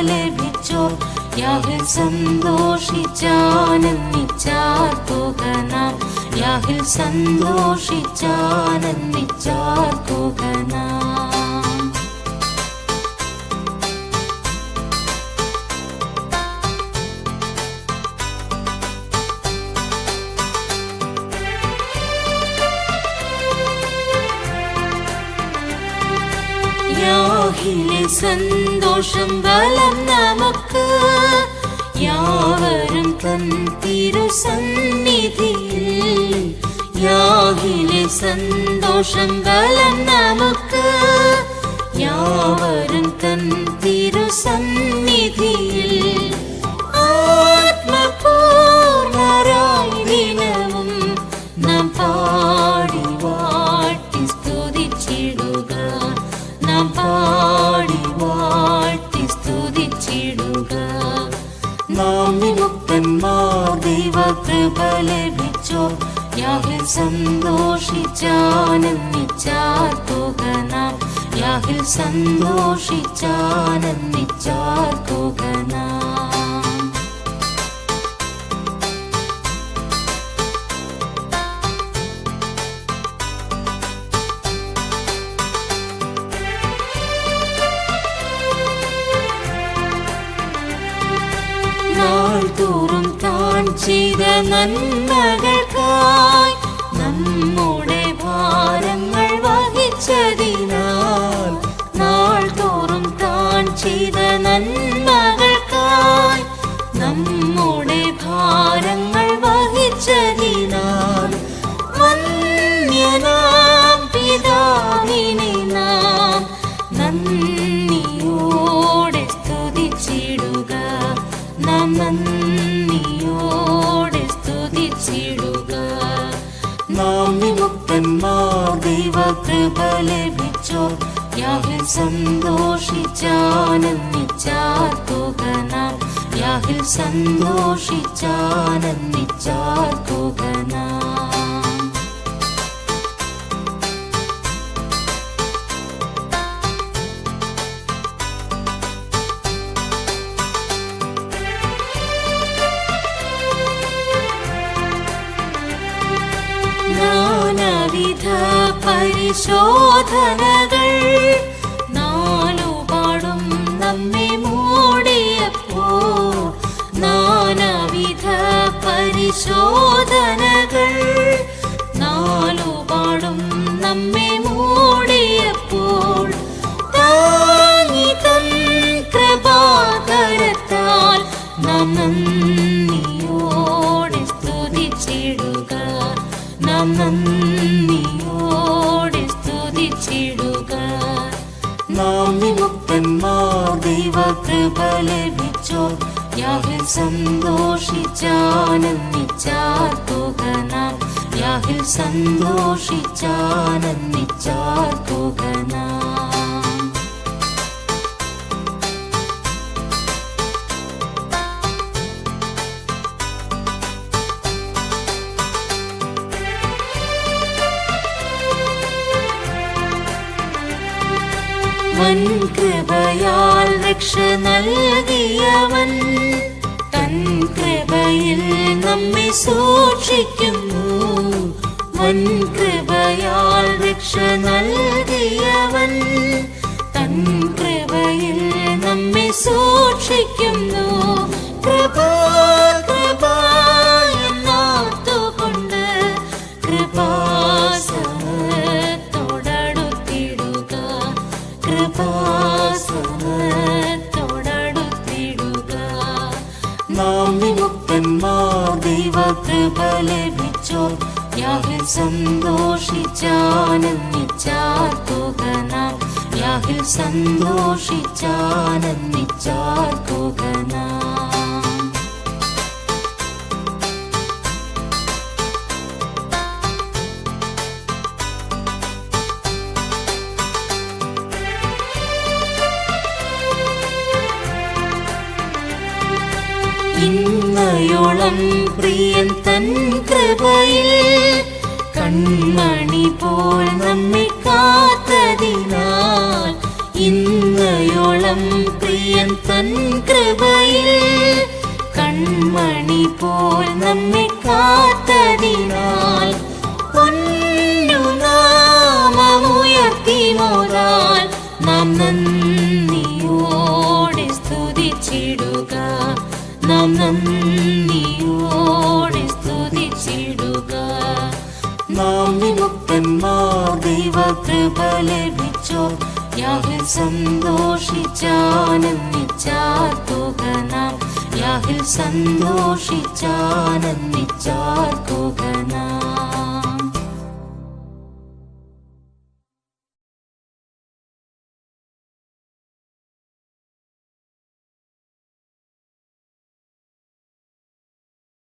ലഭിച്ചോ? യാഹിൽ സന്തോഷിച്ചാനന്ദിച്ചാർത്തുക നാം. യാഹിൽ സന്തോഷിച്ചാനന്ദിച്ചാർ യാഹിലെ സന്തോഷം ബലം നമുക്ക് യാവരും തൻ തിരുസന്നിധിയിൽ യാഹിലെ സന്തോഷം ബലം നമുക്ക് യാവരും തൻ തിരുസന്നിധിയിൽ ആത്മപൂർണരായി ദിനവും നാം പാടി വാട്ടി സ്തുതിച്ചിടുക നാം പാടി നാം വിമുക്തന്മാർ ദൈവകൃപ ലഭിച്ചോ യാഹിൽ സന്തോഷിച്ചാനന്ദിച്ചാർ പോകനാം യാഹിൽ സന്തോഷിച്ചാനന്ദിച്ചാർ പോകനാം നാൾതോറും താൻ ചെയ്ത നന്മകൾക്കായി നമ്മുടെ ഭാരങ്ങൾ വഹിച്ചതിനാൽ യാഹിൽ സന്തോഷിച്ചാനന്ദിച്ചാർ പോകനാം ശോധനകൾ പരിശോധനകൾ. നാലുപാടും നമ്മെ മൂടിയപ്പോൾ. താങ്ങി തൻ കൃപാകരത്താൽ നാം നന്ദിയോടെ സ്തുതിച്ചിടുക. നാം നന്ദിയോടെ സ്തുതിച്ചിടുക. നാം വിമുക്തന്മാർ ദൈവകൃപ ലഭിച്ചോ. യാഹിൽ സന്തോഷിച്ചാനന്ദിച്ചാർ പോകനാം യാഹിൽ സന്തോഷിച്ചാനന്ദിച്ചാർ പോകനാം വൻകൃപയാൽ രക്ഷ നൽകിയവൻ തൻ കൃപയിൽ നമ്മെ സൂക്ഷിക്കുന്നു. വൻകൃപയാൽ രക്ഷ നൽകിയവൻ തൻ കൃപയിൽ നമ്മെ സൂക്ഷിക്കുന്നു. ദൈവകൃപ ലഭിച്ചോ യാഹിൽ സന്തോഷിച്ചാനന്ദിച്ചാർ പോകനാം യാഹിൽ സന്തോഷിച്ചാനന്ദിച്ചാർ ഇന്നയോളം പ്രിയൻ തൻ കൃപയിൽ കൺമണി പോൽ നമ്മെ കാത്തതിനാൽ ഇന്നയോളം പ്രിയൻ തൻ കൃപയിൽ കൺമണി പോൽ നമ്മെ കാത്തതിനാൽ പൊന്നു നാം നന്ദിയോടെ സ്തുതിച്ചിടുക നാം നന്ദിയോടെ സ്തുതിച്ചിടുക. നാം വിമുക്തന്മാർ ദൈവകൃപ ലഭിച്ചോ? യാഹിൽ സന്തോഷിച്ചാനന്ദിച്ചാർക്കുക നാം. യാഹിൽ സന്തോഷിച്ചാനന്ദിച്ചാർക്കുക നാം.